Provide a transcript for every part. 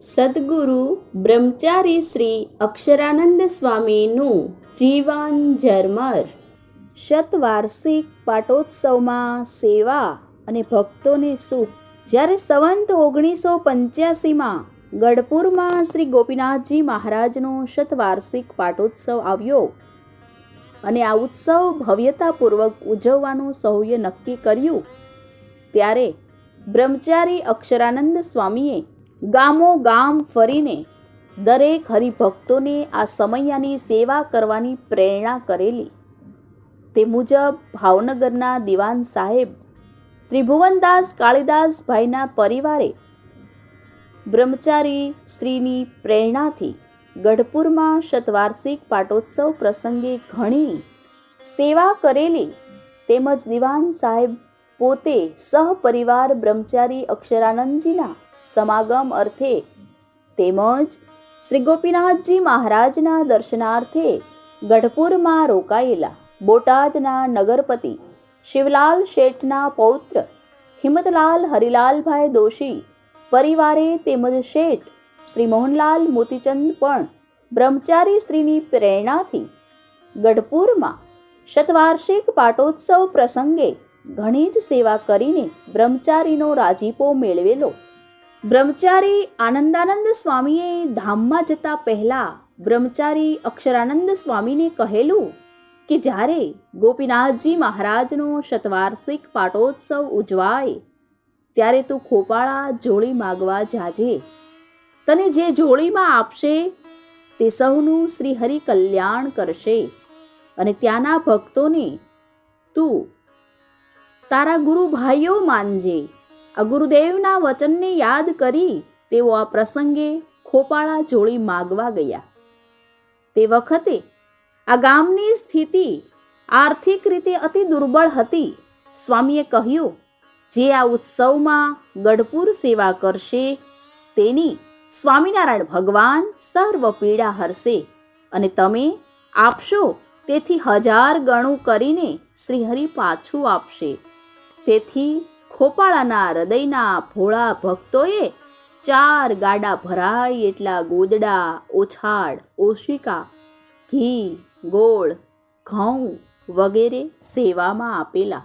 સદગુરુ બ્રહ્મચારી શ્રી અક્ષરાનંદ સ્વામીનું જીવન ઝરમર શતવાર્ષિક પાટોત્સવમાં સેવા અને ભક્તોને સુખ. જ્યારે સંવંત ઓગણીસો પંચ્યાસીમાં ગઢપુરમાં શ્રી ગોપીનાથજી મહારાજનો શતવાર્ષિક પાટોત્સવ આવ્યો અને આ ઉત્સવ ભવ્યતાપૂર્વક ઉજવવાનું સૌએ નક્કી કર્યું, ત્યારે બ્રહ્મચારી અક્ષરાનંદ સ્વામીએ ગામો ગામ ફરીને દરેક હરિભક્તોને આ સમૈયાની સેવા કરવાની પ્રેરણા કરેલી. તે મુજબ ભાવનગરના દિવાન સાહેબ, ત્રિભુવનદાસ કાળીદાસભાઈના પરિવારે બ્રહ્મચારી શ્રીની પ્રેરણાથી ગઢપુરમાં શતવાર્ષિક પાટોત્સવ પ્રસંગે ઘણી સેવા કરેલી. તેમજ દિવાન સાહેબ પોતે સહપરિવાર બ્રહ્મચારી અક્ષરાનંદજીના સમાગમ અર્થે તેમજ શ્રી ગોપીનાથજી મહારાજના દર્શનાર્થે ગઢપુરમાં રોકાયેલા બોટાદના નગરપતિ શિવલાલ શેઠના પૌત્ર હિંમતલાલ હરિલાલભાઈ દોશી પરિવારે તેમજ શેઠ શ્રી મોહનલાલ મોતીચંદ પણ બ્રહ્મચારી શ્રીની પ્રેરણાથી ગઢપુરમાં શતવાર્ષિક પાટોત્સવ પ્રસંગે ઘણી જ સેવા કરીને બ્રહ્મચારીનો રાજીપો મેળવેલો. બ્રહ્મચારી આનંદાનંદ સ્વામીએ ધામમાં જતા પહેલાં બ્રહ્મચારી અક્ષરાનંદ સ્વામીને કહેલું કે જ્યારે ગોપીનાથજી મહારાજનો શતવાર્ષિક પાટોત્સવ ઉજવાય, ત્યારે તું ખોપાળા જોડી માગવા જાજે. તને જે જોડીમાં આપશે, તે સૌનું શ્રી હરિ કલ્યાણ કરશે અને ત્યાંના ભક્તોને તું તારા ગુરુ ભાઈઓ માનજે. ગુરુદેવના વચનને યાદ કરી તેઓ આ પ્રસંગે ખોપાળા જોડી માગવા ગયા. તે વખતે આ ગામની સ્થિતિ આર્થિક રીતે અતિ દુર્બળ હતી. સ્વામીએ કહ્યું, જે આ ઉત્સવમાં ગઢપુર સેવા કરશે, તેની સ્વામિનારાયણ ભગવાન સર્વ પીડા હરશે અને તમે આપશો તેથી હજાર ગણું કરીને શ્રીહરિ પાછું આપશે. તેથી ખોપાળાના હૃદયના ભોળા ભક્તોએ ચાર ગાડા ભરાય એટલા ગોદડા ઓછાડ ઓશિકા, ઘી, ગોળ, ઘઉં વગેરે સેવામાં આપેલા.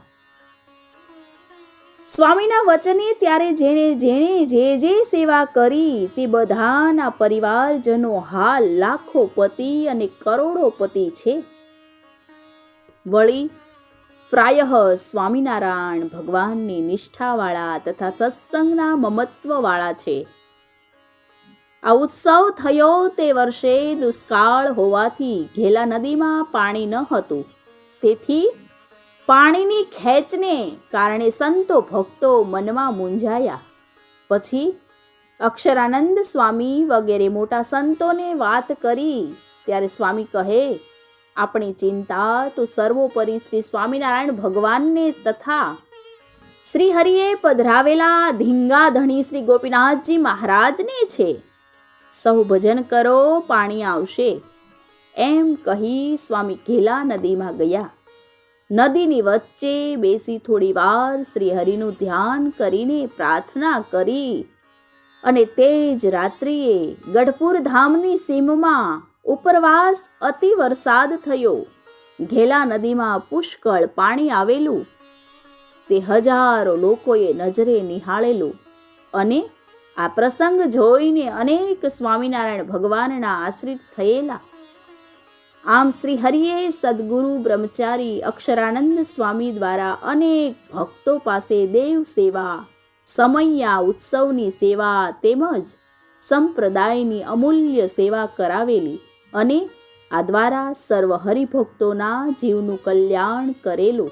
સ્વામીના વચને ત્યારે જેણે જેણે જે જે સેવા કરી તે બધાના પરિવારજનો હાલ લાખો પતિ અને કરોડોપતિ છે. વળી પ્રાયઃ સ્વામિનારાયણ ભગવાનની નિષ્ઠાવાળા તથા સત્સંગના મમત્વવાળા છે. આ ઉત્સવ થયો તે વર્ષે દુષ્કાળ હોવાથી ઘેલા નદીમાં પાણી ન હતું. તેથી પાણીની ખેંચને કારણે સંતો ભક્તો મનમાં મૂંઝાયા. પછી અક્ષરાનંદ સ્વામી વગેરે મોટા સંતોને વાત કરી, ત્યારે સ્વામી કહે આપણી ચિંતા તો સર્વોપરી શ્રી સ્વામિનારાયણ ભગવાનને તથા શ્રી હરિએ પધરાવેલા ધીંગા ધણી શ્રી ગોપીનાથજી મહારાજને છે. સહુ ભજન કરો, પાણી આવશે. એમ કહી સ્વામી ઘેલા નદીમાં ગયા. નદીની વચ્ચે બેસી થોડી વાર શ્રીહરિનું ધ્યાન કરીને પ્રાર્થના કરી અને તે જ રાત્રિએ ગઢપુર ધામની સીમમાં ઉપરવાસ અતિ વરસાદ થયો. ઘેલા નદીમાં પુષ્કળ પાણી આવેલું. તે હજારો લોકોએ નજરે નિહાળેલું અને આ પ્રસંગ જોઈને અનેક સ્વામિનારાયણ ભગવાનના આશ્રિત થયેલા. આમ શ્રી હરિએ સદગુરુ, બ્રહ્મચારી, અક્ષરાનંદ સ્વામી દ્વારા અનેક ભક્તો પાસે દેવ સેવા, સમૈયા ઉત્સવની સેવા તેમજ સંપ્રદાયની અમૂલ્ય સેવા કરાવેલી. અને આ દ્વારા સર્વ હરિભક્તોના જીવનું કલ્યાણ કરેલું.